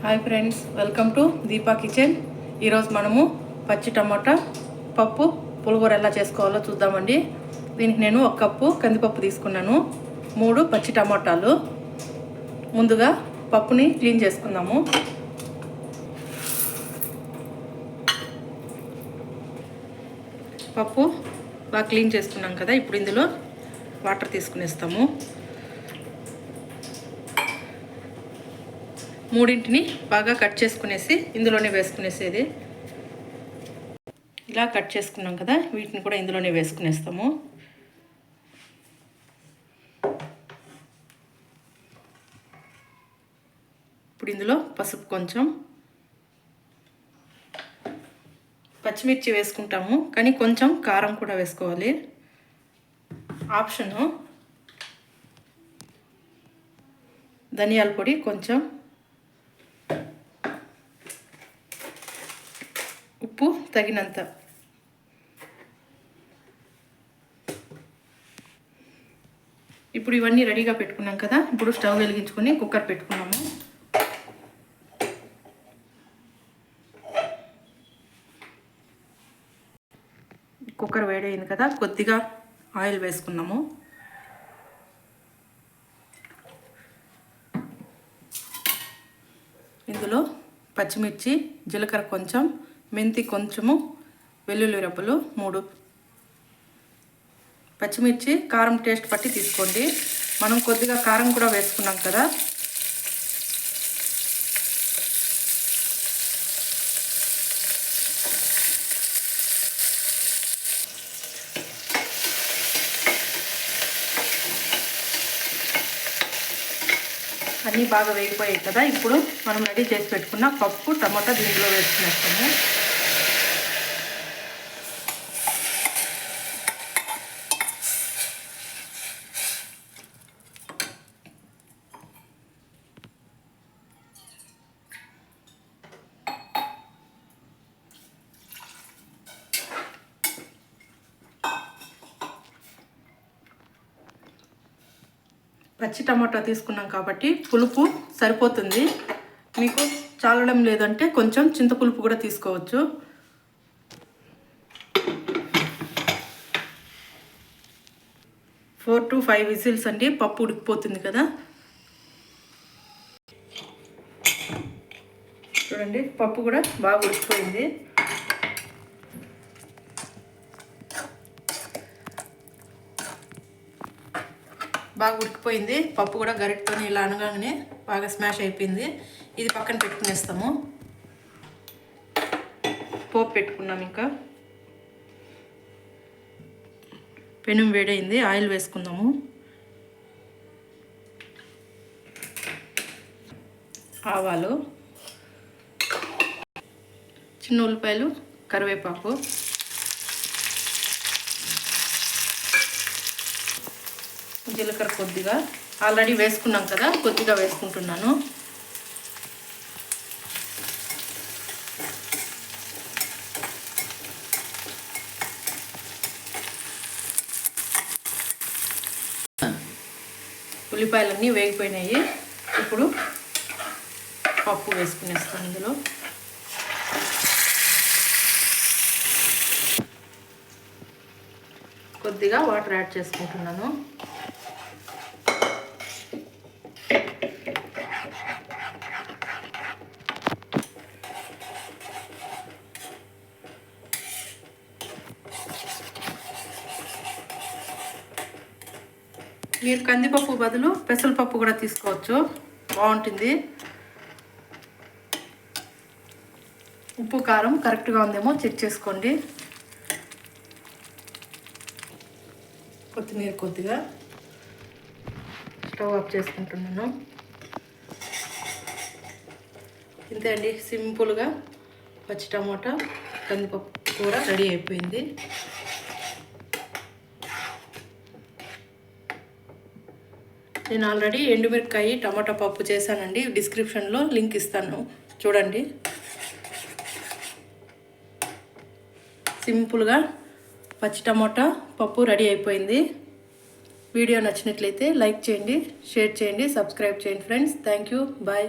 Hi friends welcome to Deepa kitchen. ఈరోజు మనము పచ్చి టమాటా పప్పు పులిహోర ఎలా చేసుకోవాలో చూద్దామండి. దీనికి నేను ఒక కప్పు కందిపప్పు తీసుకున్నాను. మూడు పచ్చి టమాటాలు. ముందుగా పప్పుని క్లీన్ చేసుకుందాము. పప్పు బాగా క్లీన్ చేసుకున్నాం కదా ఇప్పుడు ఇందులో వాటర్ తీసుకునేస్తాము. మూడింటిని బాగా కట్ చేసుకునేసి ఇందులోనే వేసుకునేసేది. ఇలా కట్ చేసుకున్నాం కదా వీటిని కూడా ఇందులోనే వేసుకునేస్తాము. ఇప్పుడు ఇందులో పసుపు కొంచెం. పచ్చిమిర్చి వేసుకుంటాము కానీ కొంచెం కారం కూడా వేసుకోవాలి. ఆప్షను ధనియాల పొడి కొంచెం ఉప్పు తగినంత. ఇప్పుడు ఇవన్నీ రెడీగా పెట్టుకున్నాం కదా ఇప్పుడు స్టవ్ వెలిగించుకొని కుక్కర్ పెట్టుకున్నాము. కుక్కర్ వేడైంది కదా కొద్దిగా ఆయిల్ వేసుకున్నాము. ఇందులో పచ్చిమిర్చి జీలకర్ర కొంచెం మెంతి కొంచెము వెల్లుల్లి రబ్బలు మూడు. పచ్చిమిర్చి కారం టేస్ట్ పట్టి తీసుకోండి. మనం కొద్దిగా కారం కూడా వేసుకున్నాం కదా. అన్నీ బాగా వేగిపోయాయి కదా ఇప్పుడు మనం రెడీ చేసి పెట్టుకున్న పప్పు టమాటా దీంట్లో వేసుకునేస్తాము. పచ్చి టమాటా తీసుకున్నాం కాబట్టి పులుపు సరిపోతుంది. మీకు చాలడం లేదంటే కొంచెం చింతపులుపు కూడా తీసుకోవచ్చు. ఫోర్ టు ఫైవ్ విజిల్స్ అండి పప్పు ఉడికిపోతుంది కదా. చూడండి పప్పు కూడా బాగా ఉడికిపోయింది. బాగా ఉడికిపోయింది. పప్పు కూడా గరిటతో ఇలా అనగానే బాగా స్మాష్ అయిపోయింది. ఇది పక్కన పెట్టుకునేస్తాము. పోపు పెట్టుకున్నాం ఇంకా. పెనం వేడైంది. ఆయిల్ వేసుకుందాము. ఆవాలు. చిన్న ఉల్లిపాయలు కరివేపాకు. జీలకర్ర కొద్దిగా ఆల్రెడీ వేసుకున్నాం కదా కొద్దిగా వేసుకుంటున్నాను. ఉల్లిపాయలన్నీ వేగిపోయినాయి. ఇప్పుడు పప్పు వేసుకునేస్తాను ఇందులో. కొద్దిగా వాటర్ యాడ్ చేసుకుంటున్నాను. మీరు కందిపప్పు బదులు పెసరపప్పు కూడా తీసుకోవచ్చు. బాగుంటుంది. ఉప్పు కారం కరెక్ట్గా ఉందేమో చెక్ చేసుకోండి. కొత్తిమీర కొద్దిగా. స్టవ్ ఆఫ్ చేసుకుంటున్నాను. ఇంతే అండి. సింపుల్గా పచ్చి టమాటా కందిపప్పు కూర రెడీ అయిపోయింది. నేను ఆల్రెడీ ఎండుమిరకాయ టమాటా పప్పు చేశానండి. డిస్క్రిప్షన్లో లింక్ ఇస్తాను. చూడండి. సింపుల్గా పచ్చి టమాటా పప్పు రెడీ అయిపోయింది. వీడియో నచ్చినట్లయితే లైక్ చేయండి షేర్ చేయండి సబ్స్క్రైబ్ చేయండి ఫ్రెండ్స్. Thank you. బాయ్.